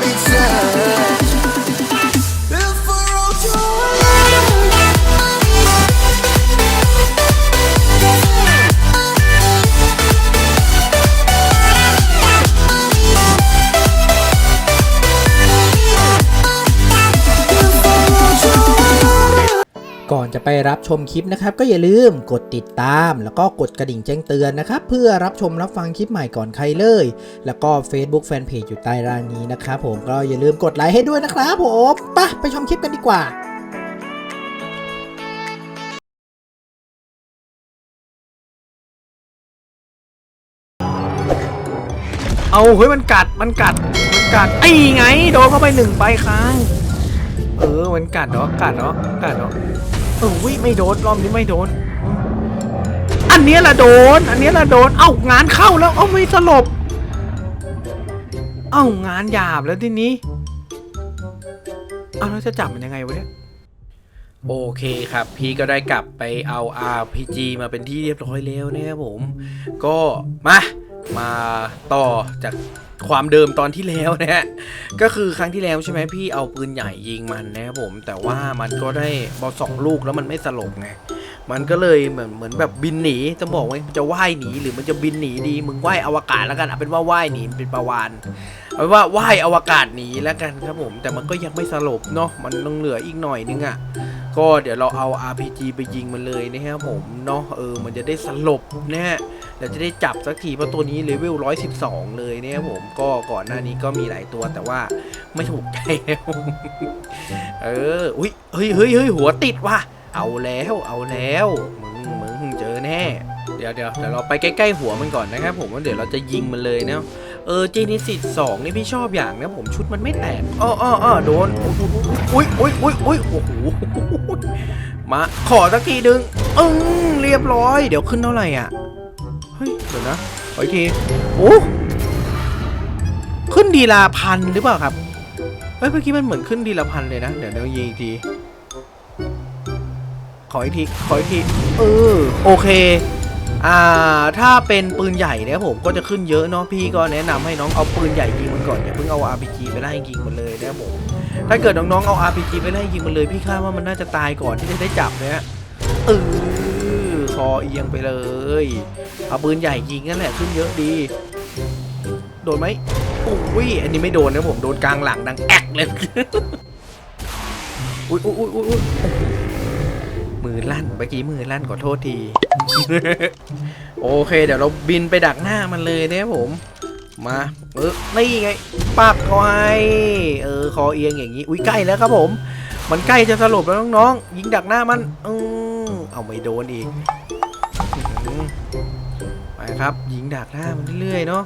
but it's จะไปรับชมคลิปนะครับ ก็อย่าลืมกดติดตาม แล้วก็กดกระดิ่งแจ้งเตือนนะครับ เพื่อรับชมรับฟังคลิปใหม่ก่อนใครเลย แล้วก็ Facebook Fanpage อยู่ใต้ล่างนี้นะครับผมก็อย่าลืมกดไลค์ให้ด้วยนะครับผมไปไปชมคลิปกันดีกว่าเอาเฮ้ยมันกัดมันกัดมันกัดไอ้ไง โดนเข้าไปหนึ่งใบค้าง เออมันกัดเนาะกัดเนาะกัดเนาะ เออวิไม่โดนรอบนี้ไม่โดน อันนี้ละโดน อันนี้ละโดน เอ้างานเข้าแล้ว เอ้าไม่สลบ เอ้างานหยาบแล้วทีนี้ เอาแล้วจะจับมันยังไงวะเนี่ยโอเคครับ พี่ก็ได้กลับไปเอา RPG มาเป็นที่เรียบร้อยแล้วนะครับผม ก็มามาต่อจาก ความเดิมตอนที่แล้วนะฮะ ก็คือครั้งที่แล้วใช่ไหมพี่เอาปืนใหญ่ยิงมันนะครับผม แต่ว่ามันก็ได้บอลสองลูกแล้วมันไม่สลบไง มันก็เลยเหมือนเหมือนแบบบินหนีจะบอกว่ามันจะว่ายหนีหรือมันจะบินหนีดี มึงว่ายอวกาศแล้วกันเอาเป็นว่าว่ายหนีเป็นประวานเอาเป็นว่าว่ายอวกาศหนีแล้วกันครับผม แต่มันก็ยังไม่สลบเนาะ มันต้องเหลืออีกหน่อยนึงอะ่ะ ก็เดี๋ยวเราเอา RPG ไปยิงมันเลยนะครับผมเนาะ เออ มันจะได้สลบนะฮะ เดี๋ยวจะได้จับสักทีเพราะตัวนี้เลเวล112 เลยเนี่ยผมก็ก่อนหน้านี้ก็มีหลายตัวแต่ว่าไม่ถูกใจเอออุ้ยเฮ้ยเฮ้ยเฮ้ยหัวติดว่ะเอาแล้วเอาแล้วมึงมึงเจอแน่เดี๋ยวเดี๋ยวเดี๋ยวเราไปใกล้ๆหัวมันก่อนนะครับผมว่าเดี๋ยวเราจะยิงมันเลยเนาะเออเจนิสิตสองนี่พี่ชอบอย่างนะผมชุดมันไม่แตกอ้ออ้ออ้อโดนอุ้ยอุ้ยอุ้ยอุ้ยโอ้โหมาขอสักทีดึงอึ้งเรียบร้อย เดี๋ยวขึ้นเท่าไหร่อะ เฮ้ยเดี๋ยวนะขออีกทีโอ้ขึ้นดีลาพันหรือเปล่าครับเฮ้ยเมื่อกี้มันเหมือนขึ้นดีลาพันเลยนะ เดี๋ยวเดี๋ยวยิงอีกทีขออีกทีขออีกทีเออโอเคอ่าถ้าเป็นปืนใหญ่เนี่ยผมก็จะขึ้นเยอะเนาะพี่ก็แนะนำให้น้องเอาปืนใหญ่ยิงมันก่อนอย่าเพิ่งเอา RPG ไปไล่ยิงมันเลยนะผมถ้าเกิดน้องๆเอา RPG ไปไล่ยิงมันเลยพี่คาดว่ามันน่าจะตายก่อนที่จะได้จับเนี่ยเออ เอียงไปเลย เอาปืนใหญ่ยิงนั่นแหละขึ้นเยอะดี โดนไหมอุ้ย อันนี้ไม่โดนนะผม โดนกลางหลังดังแอกเลย อุ้ยอุ้ยอุ้ยอุ้ยมือลั่น เมื่อกี้มือลั่นขอโทษที โอเค เดี๋ยวเราบินไปดักหน้ามันเลยนะครับผม มาเออนี่ไงปักเขาให้เออ คอเอียงอย่างนี้ อุ้ยใกล้แล้วครับผม มันใกล้จะสลบแล้วน้องๆ ยิงดักหน้ามัน อือเอาไม่โดนอีก ไปครับ ยิงดักหน้ามันเรื่อยๆเนาะ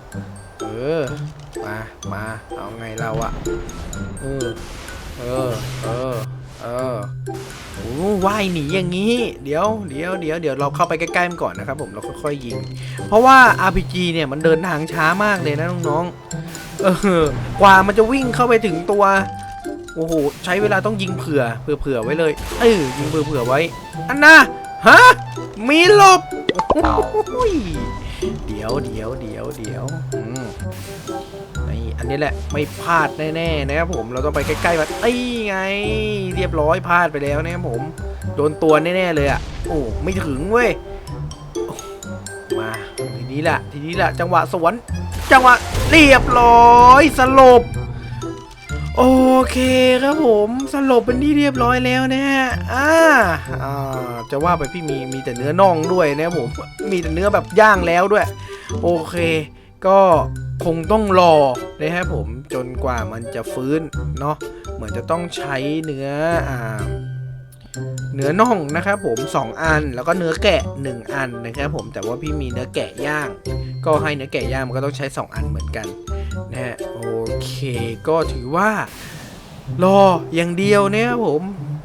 เออมามาเอาไงเราอะเออเออเออเออโอ้ว่ายหนีอย่างนี้ เดี๋ยวเดี๋ยวเดี๋ยวเดี๋ยวเราเข้าไปใกล้ๆมันก่อนนะครับผมเราค่อยๆยิง เพราะว่า RPG เนี่ยมันเดินทางช้ามากเลยนะน้องๆเออกว่ามันจะวิ่งเข้าไปถึงตัวโอ้โหใช้เวลาต้องยิงเผื่อเผื่อเผื่อไว้เลยเออยิงเผื่อเผื่อไว้อันน่ะฮะมีหลบโอ้ย เดี๋ยวเดี๋ยวเดี๋ยวเดี๋ยวอืมนี่อันนี้แหละไม่พลาดแน่ๆนะครับผมเราต้องไปใกล้ๆมันไอ้ไง เรียบร้อยพลาดไปแล้วนะครับผมโดนตัวแน่ๆเลยอะโอ้ไม่ถึงเว้ยมาทีนี้แหละทีนี้แหละจังหวะสวนจังหวะเรียบร้อยสลบ โอเคครับผมสลบเป็นที่เรียบร้อยแล้วนะฮะอ่าอ่าจะว่าไปพี่มีมีแต่เนื้อน่องด้วยนะครับผมมีแต่เนื้อแบบย่างแล้วด้วย โอเค ก็คงต้องรอนะครับผมจนกว่ามันจะฟื้นเนาะเหมือนจะต้องใช้เนื้ออ่าเนื้อน่องนะครับผม 2 อันแล้วก็เนื้อแกะ 1 อันนะครับผมแต่ว่าพี่มีเนื้อแกะย่าง ก็ให้เนื้อแกะย่างมันก็ต้องใช้ 2 อันเหมือนกันนะฮะโอ เคก็ถือว่า รออย่างเดียวเนี่ยครับผม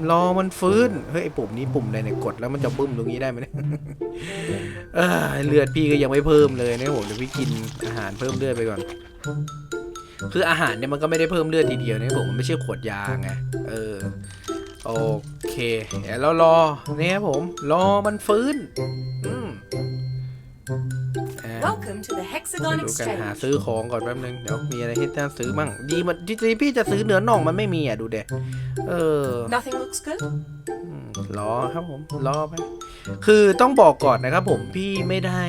รอมันฟื้น เฮ้ยปุ่มนี้ปุ่มอะไรเนี่ยกดแล้วมันจะบึ้มตรงนี้ได้ไหมเนี่ยเออเลือดพี่ก็ยังไม่เพิ่มเลยนะผมเดี๋ยวพี่กินอาหารเพิ่มเลือดไปก่อน คืออาหารเนี่ยมันก็ไม่ได้เพิ่มเลือดทีเดียวนะผมมันไม่ใช่ขวดยาไงเออโอเคเดี๋ยวเรารอเนี่ยครับผม รอมันฟื้น อืม อ่า Welcome to the ไป Hexagon ดูกันหา Exchange. ซื้อของก่อนแป๊บนึง เดี๋ยวมีอะไรให้น่าซื้อมั่งดีมันจริงๆพี่จะซื้อเนื้อน่องมันไม่มีอะดูเด็เออ Nothing looks good? อืมรอครับผมรอไปคือต้องบอกก่อนนะครับผมพี่ไม่ได้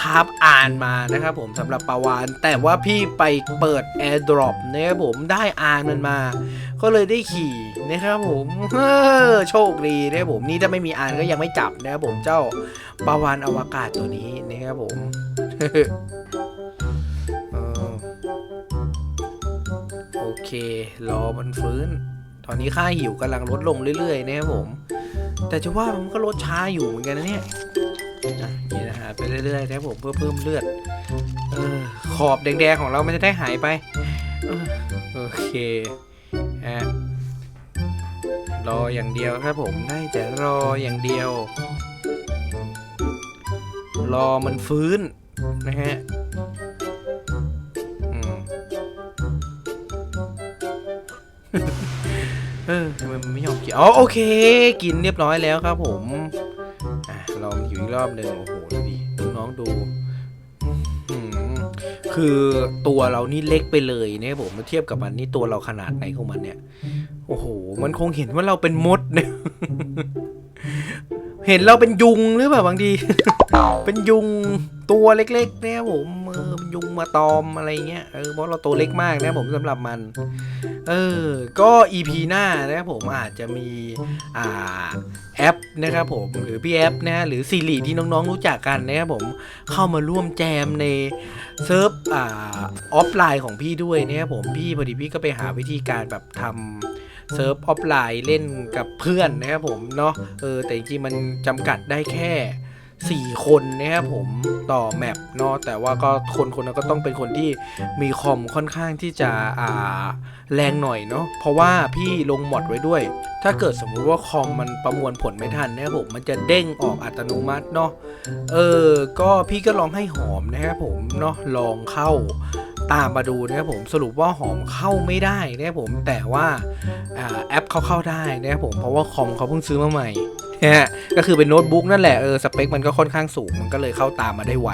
คาบอ่านมานะครับผมสำหรับปาวานแต่ว่าพี่ไปเปิด AirDrop นะครับผมได้อ่านมันมา ก็เลยได้ขี่นะครับผมเฮ้อโชคดีนะครับผมนี่ถ้าไม่มีอ่านก็ยังไม่จับนะครับผมเจ้าปาวานอวกาศตัวนี้นะครับผมโอเค รอมันฟื้น ตอนนี้ค่าหิวกำลังลดลงเรื่อยๆนะครับผม แต่จะว่ามันก็ลดช้าอยู่เหมือนกันนะเนี่ยนี่นะฮะไปเรื่อยๆนะครับผมเพื่อเพิ่มเลือดออขอบแดงๆของเรามันจะได้หายไปออโอเคฮะรออย่างเดียวครับผมได้แต่รออย่างเดียว รอมันฟื้นนะฮะเออทำไมมันไม่ยอมกิน อ๋อโอเค กินเรียบร้อยแล้วครับผมอะลองหิวอีกรอบหนึ่งโอ้โหดูดิน้องๆดูอืมคือตัวเรานี่เล็กไปเลยเนี่ยผมมาเทียบกับมันนี่ตัวเราขนาดไหนของมันเนี่ย โอ้โห มันคงเห็นว่าเราเป็นมดเนี่ย เห็นเราเป็นยุงหรือเปล่าบางที เป็นยุงตัวเล็กๆเนี่ยผมเออเป็นยุงมาตอมอะไรเงี้ยเออเพราะเราตัวเล็กมากนะผมสำหรับมัน เออ ก็ EP หน้านะครับผมอาจจะมีอ่าแอปนะครับผมหรือพี่แอปนะหรือซีรีที่น้องๆรู้จักกันนะครับผมเข้ามาร่วมแจมในเซิร์ฟอ่าออฟไลน์ของพี่ด้วยนะครับผมพี่พอดีพี่ก็ไปหาวิธีการแบบทำ เซิร์ฟออฟไลน์เล่นกับเพื่อนนะครับผมเนาะเออแต่จริงๆมันจำกัดได้แค่ 4 คนนะครับผมต่อแมปเนาะแต่ว่าก็คนคนนั้นก็ต้องเป็นคนที่มีคอมค่อนข้างที่จะอ่าแรงหน่อยเนาะเพราะว่าพี่ลงมอดไว้ด้วย ถ้าเกิดสมมุติว่าคอมมันประมวลผลไม่ทันนะครับผมมันจะเด้งออกอัตโนมัติเนาะเออก็พี่ก็ลองให้หอมนะครับผมเนาะลองเข้า ตามมาดูนะครับผมสรุปว่าหอมเข้าไม่ได้นะครับผมแต่ว่าแอปเขาเข้าได้นะครับผมเพราะว่าคอมเขาเพิ่งซื้อมาใหม่นะฮะก็คือเป็นโน้ตบุ๊กนั่นแหละเออสเปคมันก็ค่อนข้างสูงมันก็เลยเข้าตามมาได้ไว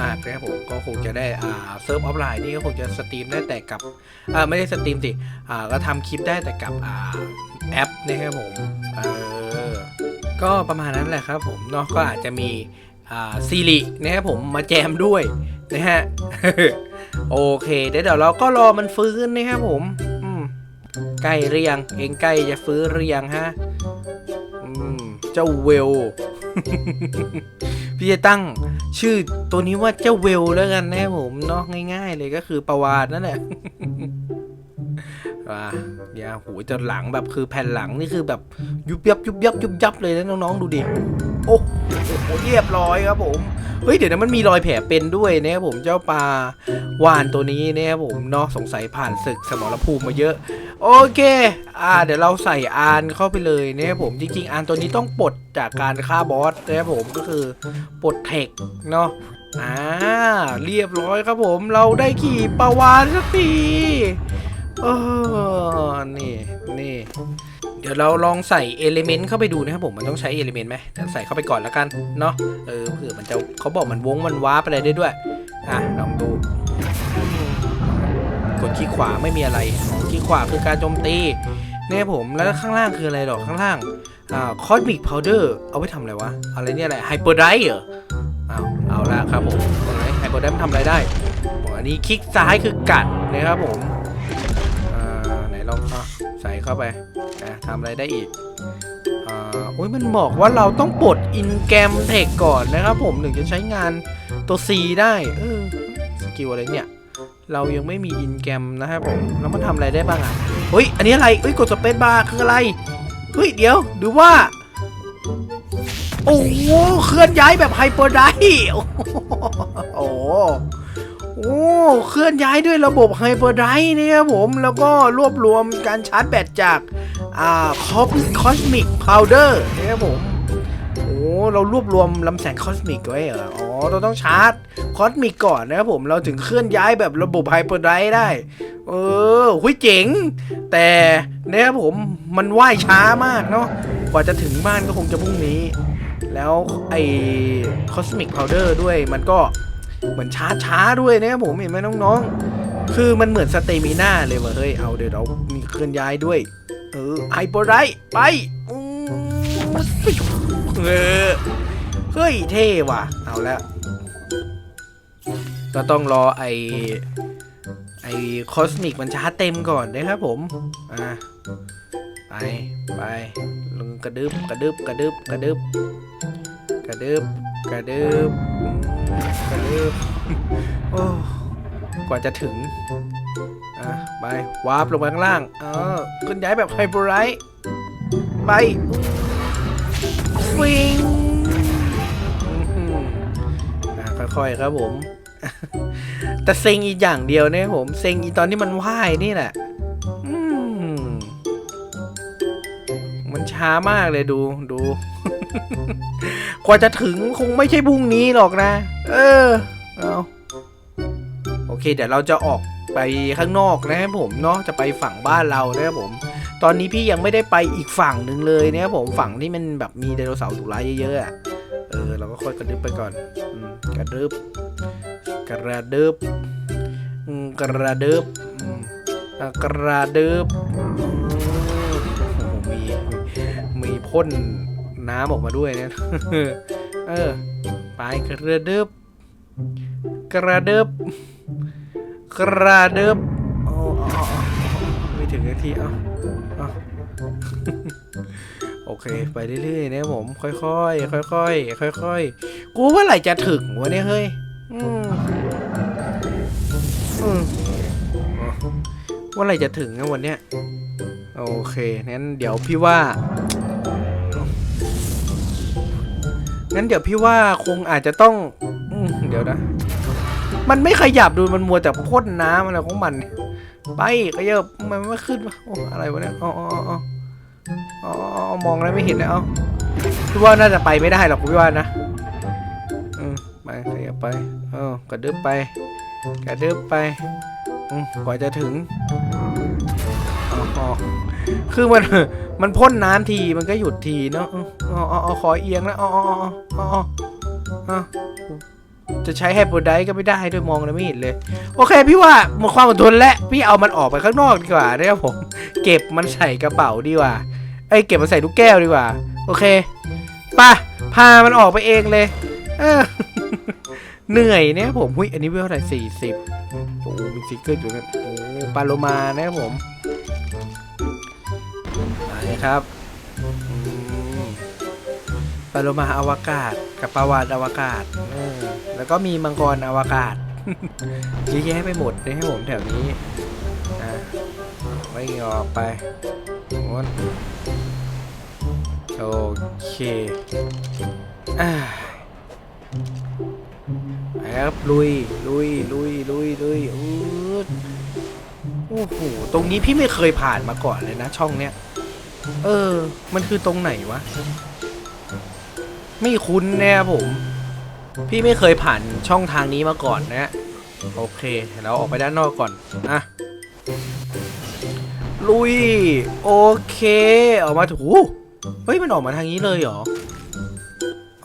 มากนะครับผมก็คงจะได้อ่าเซิร์ฟออฟไลน์นี่ก็คงจะสตรีมได้แต่กับอ่าไม่ได้สตรีมสิอ่าก็ทำคลิปได้แต่กับอ่าแอปนะครับผมเออก็ประมาณนั้นแหละครับผมเนาะก็อาจจะมีอ่าซีรีนะครับผมมาแจมด้วยนะฮะ โอเค เดี๋ยวเดี๋ยวเราก็รอมันฟื้นนะครับผมใกล้เรียง เองใกล้จะฟื้นเรียงฮะเจ้าเวล พี่จะตั้งชื่อตัวนี้ว่าเจ้าเวลแล้วกันนะครับผมเนาะง่าย ๆ เลยก็คือประวานนั่นแหละ อ่าอย่าหูจะหลังแบบคือแผ่นหลังนี่คือแบบยุบยับยุบยับยุบยับเลยนะน้องๆดูดิโอ้โหเรียบร้อยครับผมเฮ้ยเดี๋ยวนะมันมีรอยแผลเป็นด้วยนะครับผมเจ้าปลาวานตัวนี้นะครับผมเนาะสงสัยผ่านศึกสมรภูมิมาเยอะ โอเค อ่า เดี๋ยวเราใส่อานเข้าไปเลยนะครับผมจริงๆอานตัวนี้ต้องปลดจากการฆ่าบอสนะครับผมก็คือปลดเทคเนาะอ่าเรียบร้อยครับผมเราได้ขี่ปลาวานสักที เออนี่นี่ เดี๋ยวเราลองใส่เอลิเมนต์เข้าไปดูนะครับผมมันต้องใช้เอลิเมนต์ไหมเดี๋ยวใส่เข้าไปก่อนแล้วกันเนาะเออเผื่อมันจะเขาบอกมันวงมันว้าร์ปอะไรได้ด้วย อะลองดู กดคลิกขวาไม่มีอะไรอ๋อคลิกขวาคือการโจมตีเนี่ยผมแล้วข้างล่างคืออะไรหรอข้างล่างอ่าคอสมิกพาวเดอร์เอาไว้ทำอะไรวะ อะไรเนี่ยอะไรไฮเปอร์ไดเหรอเอาเอาละครับผมไฮเปอร์ไดมันทำอะไรได้อันนี้คลิกซ้ายคือกัดนะครับผม องอใส่เข้าไปอะทำอะไรได้อีกอ่าโอ้ยมันบอกว่าเราต้องปลดอินแกมเทคก่อนนะครับผมถึงจะใช้งานตัว C ได้เออสกิลอะไรเนี่ย เรายังไม่มีอินแกรมนะครับผมแล้วมันทำอะไรได้บ้างอะเฮ้ยอันนี้อะไรเฮ้ยกดสเปซบาร์คืออะไรเฮ้ยเดี๋ยวหรือว่า โอ้โหเคลื่อนย้ายแบบไฮเปอร์ไดโอ้โห โอ้เคลื่อนย้ายด้วยระบบไฮเปอร์ไดเนี่ครับผมแล้วก็รวบรวมการชาร์จแบตจากอ่าคอสคอสมิกพาวเดอร์นะครับผมโอ้เรารวบรวมลำแสงคอสมิกไว้เหรออ๋อเราต้องชาร์จคอสมิกก่อนนะครับผมเราถึงเคลื่อนย้ายแบบระบบไฮเปอร์ไดร์ได้ เออหุยเจ๋ง แต่นะครับผมมันว่ายช้ามากเนาะกว่าจะถึงบ้านก็คงจะพรุ่งนี้ แล้วไอ้คอสมิกพาวเดอร์ด้วยมันก็ มือนช้าช้าด้วยนะครับผมเห็นไหมน้องๆ คือมันเหมือนสเตมิน่าเลยว่ะเฮ้ย เอาเดี๋ยวเรามีเคลื่อนย้ายด้วย เออไฮเปอร์ไรฟ์ไปอืมเออเฮ้ยเท่ว่ะ เอาแล้วก็ต้องรอไอไอคอสมิกมันชาร์จเต็มก่อนนะครับผม อะไป ไปลงกระดึบกระดึบกระดึบกระดึบกระดึบกระดึบอื กระดึบโอ้กว่าจะถึง อะ ไป วาร์ปลงไปข้างล่าง เออขึ้นย้ายแบบไฮเปอร์ไรท์ไปฟิงอะค่อยๆครับผม แต่เซ็งอีกอย่างเดียวเนี่ยผมเซ็งอีตอนที่มันว่ายนี่แหละมันช้ามากเลยดูดู กว่าจะถึงคงไม่ใช่พรุ่งนี้หรอกนะ เออเอาโอเค เดี๋ยวเราจะออกไปข้างนอกนะครับผมเนาะจะไปฝั่งบ้านเรานะครับผม ตอนนี้พี่ยังไม่ได้ไปอีกฝั่งหนึ่งเลยนะครับผมฝั่งที่มันแบบมีไดโนเสาร์ดุร้ายเยอะๆเออเราก็ค่อยกระดึบไปก่อนกระดึบกระดึบกระดึบกระดึบโอ้โหมีมีพ่น น้ำออกมาด้วยเนี่ยเออ ไปกระเดึบกระเดึบกระเดึบโอ้เอาเอาเอไม่ถึงนาทีเอาเอาโอเค ไปเรื่อยๆนะผม ค่อยๆค่อยๆค่อยๆกูว่าไหร่จะถึงวะเนี่ยเฮ้ยอืมอืมว่าไรจะถึงนะวันเนี้ยโอเคงั้นเดี๋ยวพี่ว่า งั้นเดี๋ยวพี่ว่าคงอาจจะต้องอเดี๋ยวนะ มันไม่ขยับดูมันมัวแต่พ่นน้ำอะไรของมัน ไปขยับมันไม่ขึ้นวะโอ้อะไรวะเนี่ยอ๋ออ๋ออ๋ออ๋ออ๋อมองแล้วไม่เห็นเลยเอ้าพี่ว่าน่าจะไปไม่ได้หรอกพี่ว่านะอืมไปขยับไปเออกระดึบไปกระดึบไปอืมกว่าจะถึง อ๋อคือมันมันพ่นน้ำทีมันก็หยุดทีเนาะอ๋ออ๋อขอเอียงนะอ๋ออ๋ออ๋ออ๋อจะใช้ไฮโปรไดก็ไม่ได้ด้วยมองแล้วไม่เห็นเลย โอเค พี่ว่าหมดความอดทนแล้วพี่เอามันออกไปข้างนอกดีกว่านะครับผม เก็บมันใส่กระเป๋าดีกว่าไอ้เก็บมันใส่ลูกแก้วดีกว่า โอเคป่ะพามันออกไปเองเลยเออเหนื่อยเนี่ยผมหุ้ยอันนี้เวลเท่าไหร่สี่สิบโอ้มีสติ๊กเกอร์อยู่นี่ยโอ้ปาโลมานะครับผม ไปครับอืมปาโลมาอวกาศ กับปลาวานอวกาศอแล้วก็มีมังกรอวกาศเยอะแยะไปหมดเลยให้ผมแถวนี้อะไม่ออกไปโน้นโอเคอ่าไปครับลุยลุยลุยลุยลุยอืดโอ้โห ตรงนี้พี่ไม่เคยผ่านมาก่อนเลยนะช่องเนี้ย เออ มันคือตรงไหนวะ ไม่คุ้นแน่ผม พี่ไม่เคยผ่านช่องทางนี้มาก่อนนะ โอเคเราออกไปด้านนอกก่อนอะลุย โอเค ออกมาถูเฮ้ย มันออกมาทางนี้เลยเหรอ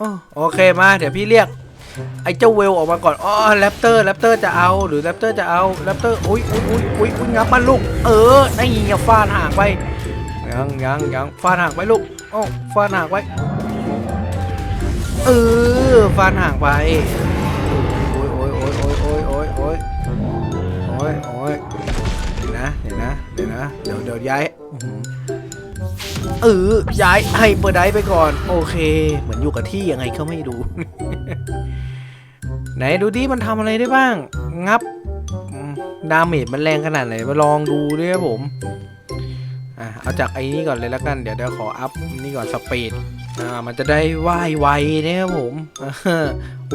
อโอเคมาเดี๋ยวพี่เรียกไอ้เจ้าเวลออกมาก่อน อ๋อแรปเตอร์แรปเตอร์จะเอาหรือแรปเตอร์จะเอาแรปเตอร์อุ้ยอุ้ยอุ้ยอุ้ยงับมันลูก เออไอ้ยิงย่าฟาดห่างไป ยังยังยังฟาดห่างไปลูกโอ้ฟาดห่างไปเออฟาดห่างไปโอ้ยโอ้ยโอ้ยโอ้ยโอ้ยโอ้ยโอ้ยโอ้ยโอ้ยเดี๋ยวนะเดี๋ยวนะเดี๋ยวนะเดี๋ยวเดี๋ยวย้ายเออย้ายให้เปิดได้ไปก่อน โอเค เหมือนอยู่กับที่ยังไงเขาไม่ดูไหนดูดิมันทำอะไรได้บ้าง งับ ดาเมจมันแรงขนาดไหน มาลองดูด้วยครับผม เอาจากไอ้นี่ก่อนเลยแล้วกันเดี๋ยวเดี๋ยวขออัพนี่ก่อนสปีดอ่ามันจะได้ว่ายไวนะครับผม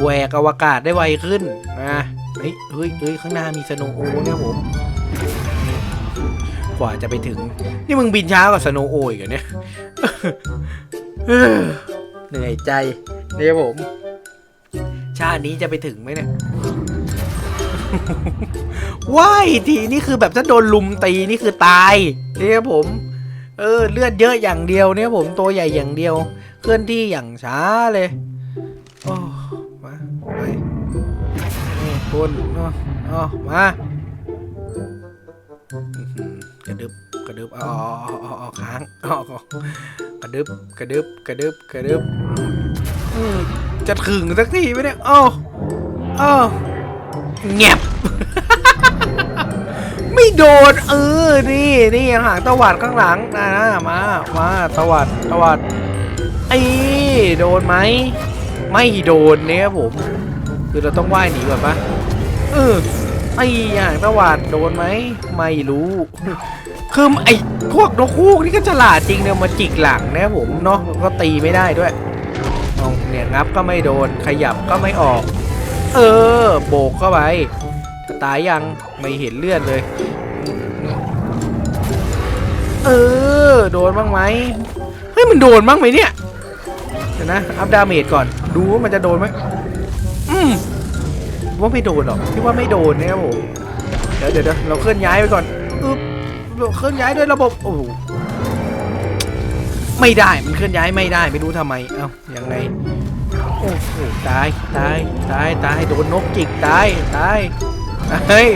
แหวกอวกาศได้ไวขึ้นนะเฮ้ยเฮ้ยเฮ้ยข้างหน้ามีสโนโอนะครับผมกว่าจะไปถึง นี่มึงบินช้ากว่าสโนโออีกเหรอเนี่ยเหนื่อยใจเนี่ยผม ชาตินี้จะไปถึงไหมเนี่ยว้ายทีนี่คือแบบถ้าโดนลุมตีนี่คือตายเนี่ยผม เออเลือดเยอะอย่างเดียวเนี่ยผมตัวใหญ่อย่างเดียว เคลื่อนที่อย่างช้าเลยโอ้มาไปนี่คุณอ๋อมากระดึบกระดึบอ๋ออ๋ออ๋อค้างอ๋อกระดึบกระดึบกระดึบกระดึบจะถึงสักทีไหมเนี่ยอ้าวอ้าวแงบ ไม่โดน เออ นี่นี่หางตวัดข้างหลังนะมามาตวัดตวัดไอ้โดนไหม ไม่โดนเนี่ยผม คือเราต้องว่ายหนีก่อนปะเออไอ้หางตวัดโดนไหม ไม่รู้คือไอ้พวกนกคูกนี่ก็ฉลาดจริงเนี่ยมาจิกหลังเนี่ยผมเนาะก็ตีไม่ได้ด้วยเอาเนี่ยงับก็ไม่โดนขยับก็ไม่ออก เออ โบกเข้าไปตายยัง ไม่เห็นเลือดเลย เออ โดนบ้างไหมเฮ้ยมันโดนบ้างไหมเนี่ยเดี๋ยวนะ อัพดาเมจก่อน ดูว่ามันจะโดนไหมอืมว่าไม่โดนหรอกพี่ว่าไม่โดนนะครับผมเดี๋ยวเดี๋ยวเดี๋ยวเราเคลื่อนย้ายไปก่อนอึ๊บเราเคลื่อนย้ายด้วยระบบ โอ้โหไม่ได้ มันเคลื่อนย้ายไม่ได้ ไม่รู้ทำไม เอ้า ยังไง โอ้โห ตาย ตาย ตาย ตาย โดนนกจิก ตาย ตาย เฮ้ย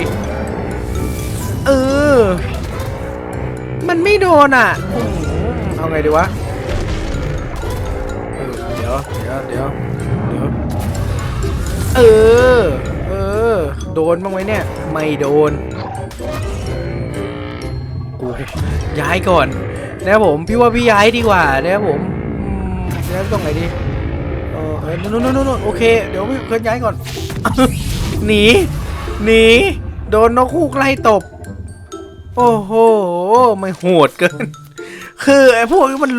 เออ มันไม่โดนอะเอาไงดีวะเดี๋ยวเดี๋ยวเดี๋ยวเดี๋ยวเออ เออ โดนบ้างไหมเนี่ย ไม่โดนกูย้ายก่อนนะครับผมพี่ว่าพี่ย้ายดีกว่านะครับผมอืมย้ายตรงไหนดีเออนู่นนู่นนู่นโอเค เดี๋ยวพี่เคลื่อนย้ายก่อนหนีหนีโดนนกฮูกไล่ตบ โอ้โหไม่โหดเกิน คือไอ้พวกนี้มัน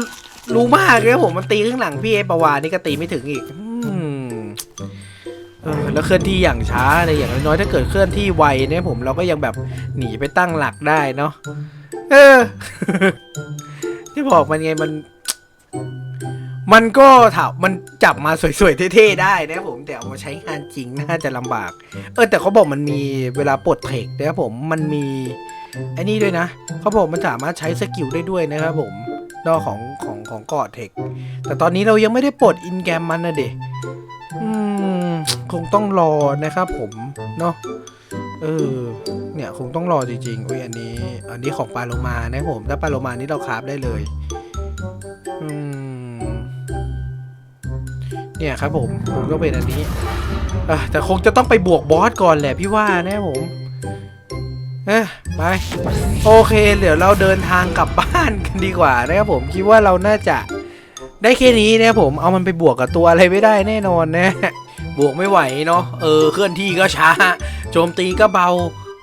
รู้มากเลยผมมันตีข้างหลังพี่ไอ้ประวานนี่ก็ตีไม่ถึงอีกอืมเออแล้วเคลื่อนที่อย่างช้าเลยอย่างน้อยถ้าเกิดเคลื่อนที่ไวเนี่ยผมเราก็ยังแบบหนีไปตั้งหลักได้เนาะเออ ที่บอกมันไงมัน มันก็ถามมันจับมาสวยๆเท่ๆได้นะผมแต่เอามาใช้งานจริงน่าจะลำบาก เออ แต่เขาบอกมันมีเวลาปลดเทคนะครับผมมันมี ไอ้นี่ด้วยนะเขาบอกมันสามารถใช้สกิลได้ด้วยนะครับผมนอกของของของกอดเทค แต่ตอนนี้เรายังไม่ได้ปลดอินแกมมันนะเด็อืมคงต้องรอนะครับผมเนาะเออเนี่ยคงต้องรอจริงๆอุ้ยอันนี้ อันนี้ของปลาโลมานะผมถ้าปลาโลมานี่เราคราฟได้เลยอืมเนี่ยครับผมผมก็เป็นอันนี้แต่คงจะต้องไปบวกบอสก่อนแหละพี่ว่านะผม เอ้ไป โอเค เดี๋ยวเราเดินทางกลับบ้านกันดีกว่านะครับผมคิดว่าเราน่าจะได้แค่นี้นะครับผมเอามันไปบวกกับตัวอะไรไม่ได้แน่นอนนะ บวกไม่ไหวเนาะเออเคลื่อนที่ก็ช้า โจมตีก็เบา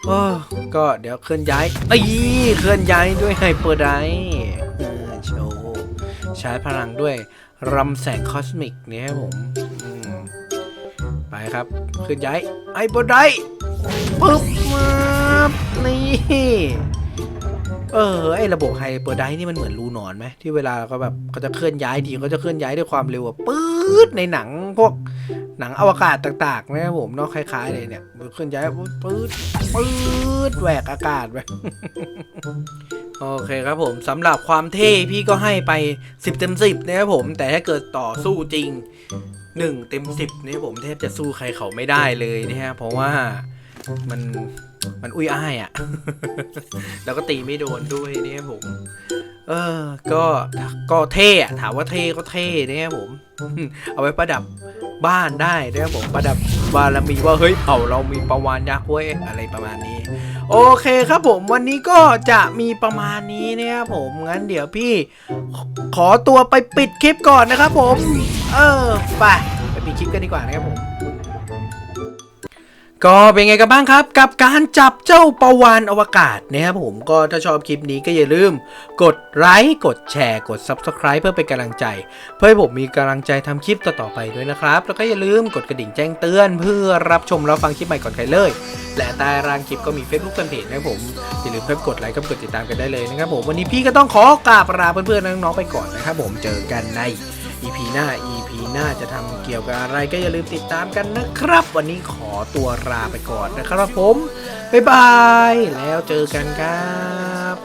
เออก็เดี๋ยวเคลื่อนย้ายเอ้ยเคลื่อนย้ายด้วยไฮเปอร์ไดเออโชว์ใช้พลังด้วยรำแสงคอสมิกเนี่ยครับผมอืมไปครับเคลื่อนย้ายไฮเปอร์ได ปึ๊บมานี่ เออไอระบบไฮเปอร์ไดนี่มันเหมือนรูนอนไหมที่เวลาเขาแบบเขาจะเคลื่อนย้ายทีเขาจะเคลื่อนย้ายด้วยความเร็วอะปื๊ดในหนังพวกหนังอวกาศต่างๆนะครับผมเนาะคล้ายๆเลยเนี่ยเคลื่อนย้ายปื๊ดปื๊ดแหวกอากาศไปโอเคครับผมสำหรับความเท่พี่ก็ให้ไป 10 เต็ม 10นะครับผม แต่ถ้าเกิดต่อสู้จริง 1 เต็ม 10นี่ผมแทบจะสู้ใครเขาไม่ได้เลยนะฮะเพราะว่า มันมันอุ้ยอ้ายอะ่ะ แล้วก็ตีไม่โดนด้วยเนี่ยผม เออ ก็ก็เท่อะถามว่าเท่ก็เท่เนี่ยผม เอาไว้ประดับบ้านได้นะครับผมประดับบารมีว่าเฮ้ยเผ่าเรามีประวานยักษ์เว้ยอะไรประมาณนี้ โอเคครับผมวันนี้ก็จะมีประมาณนี้นะครับผมงั้นเดี๋ยวพี่ขขอตัวไปปิดคลิปก่อนนะครับผม เออไปไปปิดคลิปกันดีกว่านะครับผม ก็เป็นไงกันบ้างครับ กับการจับเจ้าประวานอวกาศนะครับผมก็ถ้าชอบคลิปนี้ก็อย่าลืม กดไลค์กดแชร์ กด Subscribe เพื่อเป็นกำลังใจ เพื่อให้ผมมีกำลังใจทำคลิปต่อๆไปด้วยนะครับ แล้วก็อย่าลืมกดกระดิ่งแจ้งเตือน เพื่อรับชมรับฟังคลิปใหม่ก่อนใครเลย และใต้ร่างคลิปก็มี Facebook แฟนเพจนะครับผมอย่าลืมเพิ่มกดไลค์กับกดติดตามกันได้เลยนะครับผมวันนี้พี่ก็ต้องขอกราบลาเพื่อนๆน้องๆไปก่อนนะครับผมเจอกันใน EP หน้า EP หน้าจะทำเกี่ยวกับอะไรก็อย่าลืมติดตามกันนะครับ วันนี้ขอตัวลาไปก่อนนะครับผม บ๊ายบาย แล้วเจอกันครับ